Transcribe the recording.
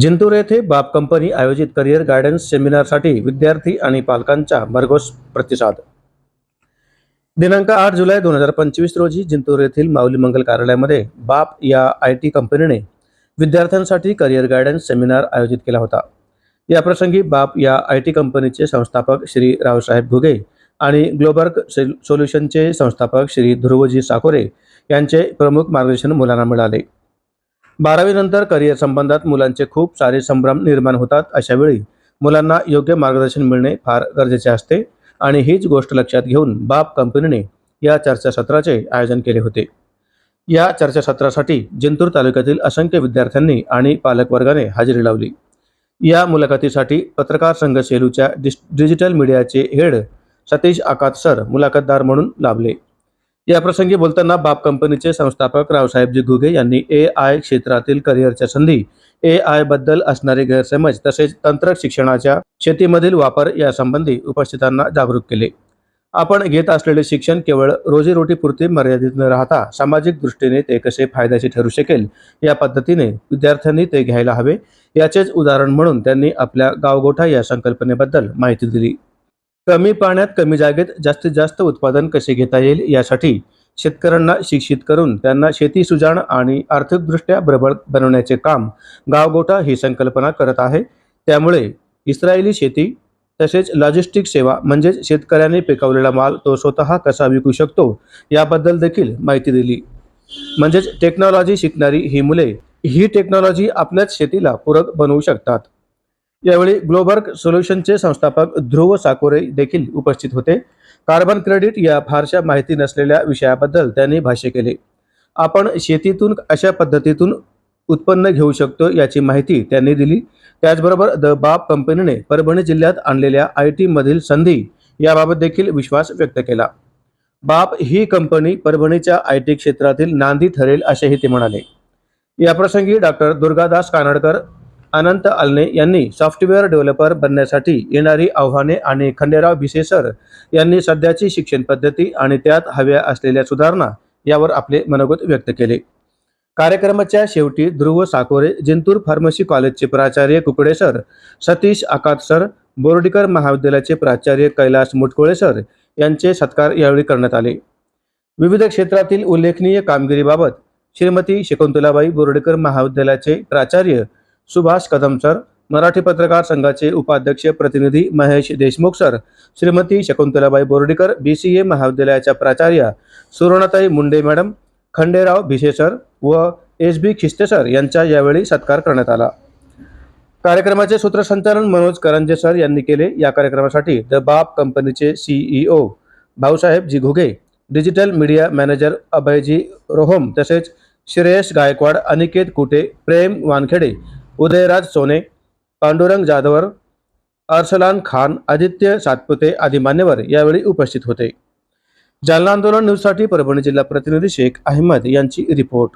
जिंतूर येथे बाप कंपनी आयोजित करिअर गायडन्स सेमिनारसाठी विद्यार्थी आणि पालकांचा भरघोस प्रतिसाद. दिनांक आठ जुलै दोन हजार पंचवीस रोजी जिंतूर येथील माऊली मंगल कार्यालयामध्ये बाप या आय टी कंपनीने विद्यार्थ्यांसाठी करिअर गायडन्स सेमिनार आयोजित केला होता. याप्रसंगी बाप या आय टी कंपनीचे संस्थापक श्री रावसाहेब घुगे आणि ग्लोबर्ग सेल- सोल्युशनचे संस्थापक श्री ध्रुवजी साकोरे यांचे प्रमुख मार्गदर्शन मुलांना मिळाले. बारावीनंतर करिअर संबंधात मुलांचे खूप सारे संभ्रम निर्माण होतात अशावेळी मुलांना योग्य मार्गदर्शन मिळणे फार गरजेचे असते. आणि हीच गोष्ट लक्षात घेऊन बाप कंपनीने या चर्चासत्राचे आयोजन केले होते. या चर्चासत्रासाठी जिंतूर तालुक्यातील असंख्य विद्यार्थ्यांनी आणि पालकवर्गाने हजेरी लावली. या मुलाखतीसाठी पत्रकार संघ सेलूच्या डिजिटल मीडियाचे हेड सतीश आकात सर मुलाखतदार म्हणून लाभले. या प्रसंगी बोलताना बाप कंपनीचे संस्थापक रावसाहेबजी घुगे यांनी ए आय क्षेत्रातील करिअरच्या संधी ए आयबद्दल असणारे गैरसमज तसेच तंत्र शिक्षणाच्या शेतीमधील वापर यासंबंधी उपस्थितांना जागरूक केले. आपण घेत असलेले शिक्षण केवळ रोजीरोटीपुरती मर्यादित न राहता सामाजिक दृष्टीने ते कसे फायद्याचे ठरू शकेल या पद्धतीने विद्यार्थ्यांनी ते घ्यायला हवे याचेच उदाहरण म्हणून त्यांनी आपल्या गावगोठा या संकल्पनेबद्दल माहिती दिली. कमी पाण्यात कमी जागेत जास्तीत जास्त उत्पादन कसे घेता येईल यासाठी शेतकऱ्यांना शिक्षित करून त्यांना शेती सुजाण आणि आर्थिकदृष्ट्या प्रबळ बनवण्याचे काम गावगोठा ही संकल्पना करत आहे. त्यामुळे इस्रायली शेती तसेच लॉजिस्टिक सेवा म्हणजेच शेतकऱ्यांनी पिकवलेला माल तो स्वतः कसा विकू शकतो याबद्दल देखील माहिती दिली. म्हणजेच टेक्नॉलॉजी शिकणारी ही मुले ही टेक्नॉलॉजी आपल्याच शेतीला पूरक बनवू शकतात. यावेळी ग्लोबर्ग सोल्युशनचे संस्थापक ध्रुव साकोरे देखील उपस्थित होते. कार्बन क्रेडिट या फारशा माहिती नसलेल्या विषयाबद्दल त्यांनी भाष्य केले. आपण शेतीतून अशा पद्धतीतून उत्पन्न घेऊ शकतो याची माहिती त्यांनी दिली. त्याचबरोबर द बाप कंपनीने परभणी जिल्ह्यात आणलेल्या आय टीमधील संधी याबाबत देखील विश्वास व्यक्त केला. बाप ही कंपनी परभणीच्या आय टी क्षेत्रातील नांदी ठरेल असेही ते म्हणाले. याप्रसंगी डॉक्टर दुर्गादास कानडकर अनंत आलने यांनी सॉफ्टवेअर डेव्हलपर बनण्यासाठी येणारी आव्हाने आणि खंडेराव भिसेसर यांनी सध्याची शिक्षण पद्धती आणि त्यात हव्या असलेल्या सुधारणा यावर आपले मनोगत व्यक्त केले. कार्यक्रमाच्या शेवटी ध्रुव साकोरे जिंतूर फार्मसी कॉलेजचे प्राचार्य कुकडे सर सतीश आकात सर बोर्डीकर महाविद्यालयाचे प्राचार्य कैलास मुटकोळे सर यांचे सत्कार यावेळी करण्यात आले. विविध क्षेत्रातील उल्लेखनीय कामगिरीबाबत श्रीमती शकुंतलाबाई बोर्डीकर महाविद्यालयाचे प्राचार्य सुभाष कदम सर मराठी पत्रकार संघाचे उपाध्यक्ष प्रतिनिधी Mahesh Deshmukh sir Shrimati Shakuntalabai Bordikar B C A महाविद्यालयाच्या प्राचार्या सुवर्णताई मुंडे मॅडम खंडेराव भिसे सर व एस बी खिस्ते सर यांचा यावेळी सत्कार करण्यात आला. कार्यक्रमाचे सूत्रसंचालन मनोज करंजे सर यांनी केले. या कार्यक्रमासाठी द बाप कंपनीचे CEO Bhausaheb G Ghuge digital media manager Abhayji Roham तसेच श्रेयस गायकवाड अनिकेत कुटे प्रेम वानखेडे उदयराज सोने पांडुरंग जाधवर अर्सलान खान आदित्य सातपुते आदी मान्यवर यावेळी उपस्थित होते. जालना आंदोलन न्यूजसाठी परभणी जिल्हा प्रतिनिधी शेख अहमद यांची रिपोर्ट.